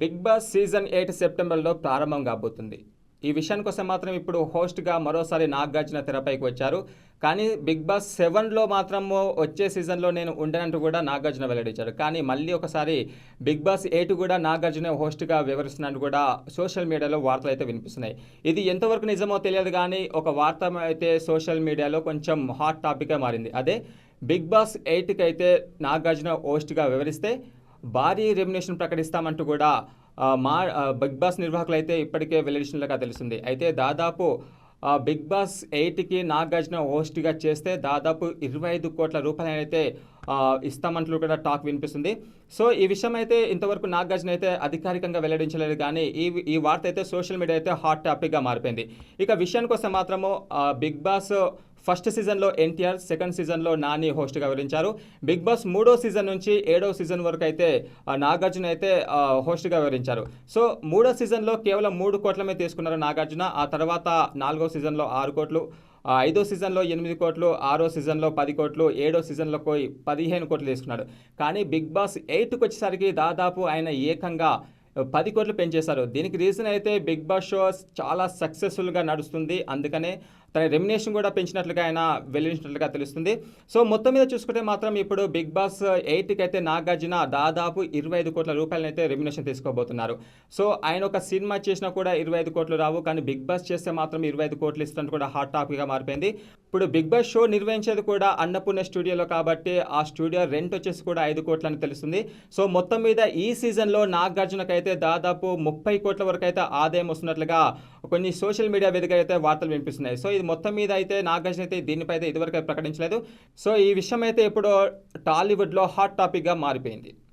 Big boss season eight సెప్టెంబర్లో ప్రారంభం కాబోతుంది. ఈ విషయానికి కోసం మాత్రం ఇప్పుడు హోస్ట్గా మరోసారి నాగార్జున తెరపైకి వచ్చారు. కానీ బిగ్ బాస్ సెవెన్లో మాత్రము వచ్చే సీజన్లో నేను ఉండనంటూ కూడా నాగార్జున వెల్లడించారు కానీ మళ్ళీ ఒకసారి బిగ్ బాస్ ఎయిట్ కూడా నాగార్జున హోస్ట్గా వివరిస్తున్నట్టు కూడా సోషల్ మీడియాలో వార్తలు అయితే వినిపిస్తున్నాయి. ఇది ఎంతవరకు నిజమో తెలియదు కానీ ఒక వార్త అయితే సోషల్ మీడియాలో కొంచెం హాట్ టాపిక్గా మారింది. అదే బిగ్ బాస్ ఎయిట్కి అయితే నాగార్జున హోస్ట్గా వివరిస్తే భారీ రెమ్యునేషన్ ప్రకటిస్తామంటూ కూడా మా బిగ్ బాస్ నిర్వాహకులు అయితే ఇప్పటికే వెల్లడించినట్లుగా తెలిసింది అయితే దాదాపు బిగ్ బాస్ ఎయిట్కి నాగార్జున హోస్ట్గా చేస్తే దాదాపు ఇరవై ఐదు కోట్ల రూపాయలు అయితే ఇస్తామంటూ కూడా టాక్ వినిపిస్తుంది. సో ఈ విషయం అయితే ఇంతవరకు నాగార్జున అయితే అధికారికంగా వెల్లడించలేదు కానీ ఈ ఈ వార్త అయితే సోషల్ మీడియా అయితే హాట్ టాపిక్గా మారిపోయింది. ఇక విషయానికి వస్తే మాత్రము బిగ్ బాస్ ఫస్ట్ సీజన్లో ఎన్టీఆర్ సెకండ్ సీజన్లో నాని హోస్ట్గా వివరించారు. బిగ్ బాస్ మూడో సీజన్ నుంచి ఏడో సీజన్ వరకు అయితే నాగార్జున అయితే హోస్ట్గా వివరించారు. సో మూడో సీజన్లో కేవలం మూడు కోట్లమే తీసుకున్నారు నాగార్జున. ఆ తర్వాత నాలుగో సీజన్లో ఆరు కోట్లు ఐదో సీజన్లో ఎనిమిది కోట్లు ఆరో సీజన్లో పది కోట్లు ఏడో సీజన్లో పోయి పదిహేను కోట్లు తీసుకున్నాడు కానీ బిగ్ బాస్ ఎయిట్కి వచ్చేసరికి దాదాపు ఆయన ఏకంగా పది కోట్లు పెంచేశారు. దీనికి రీజన్ అయితే బిగ్ బాస్ షో చాలా సక్సెస్ఫుల్గా నడుస్తుంది. అందుకనే తన రెమినేషన్ కూడా పెంచినట్లుగా ఆయన వెల్లడించినట్లుగా తెలుస్తుంది. సో మొత్తం మీద చూసుకుంటే మాత్రం ఇప్పుడు బిగ్ బాస్ ఎయిట్కి అయితే నాగార్జున దాదాపు ఇరవై ఐదు కోట్ల రూపాయలనైతే రెమ్యునేషన్ తీసుకోబోతున్నారు. సో ఆయన ఒక సినిమా చేసినా కూడా ఇరవై ఐదు కోట్లు రావు. కానీ బిగ్ బాస్ చేస్తే మాత్రం ఇరవై ఐదు కోట్లు ఇస్తున్నట్టు కూడా హాట్ టాపిక్గా మారిపోయింది. ఇప్పుడు బిగ్ బాస్ షో నిర్వహించేది కూడా అన్నపూర్ణ స్టూడియోలో కాబట్టి ఆ స్టూడియో రెంట్ వచ్చేసి కూడా ఐదు కోట్లు అని తెలుస్తుంది. సో మొత్తం మీద ఈ సీజన్లో నాగార్జునకు అయితే దాదాపు ముప్పై కోట్ల వరకు అయితే ఆదాయం వస్తున్నట్లుగా కొన్ని సోషల్ మీడియా వేదిక అయితే వార్తలు వినిపిస్తున్నాయి. సో ఇది మొత్తం మీద అయితే నాగార్జున అయితే దీనిపై అయితే ఇదివరకు ప్రకటించలేదు. సో ఈ విషయం అయితే ఇప్పుడు టాలీవుడ్లో హాట్ టాపిక్గా మారిపోయింది.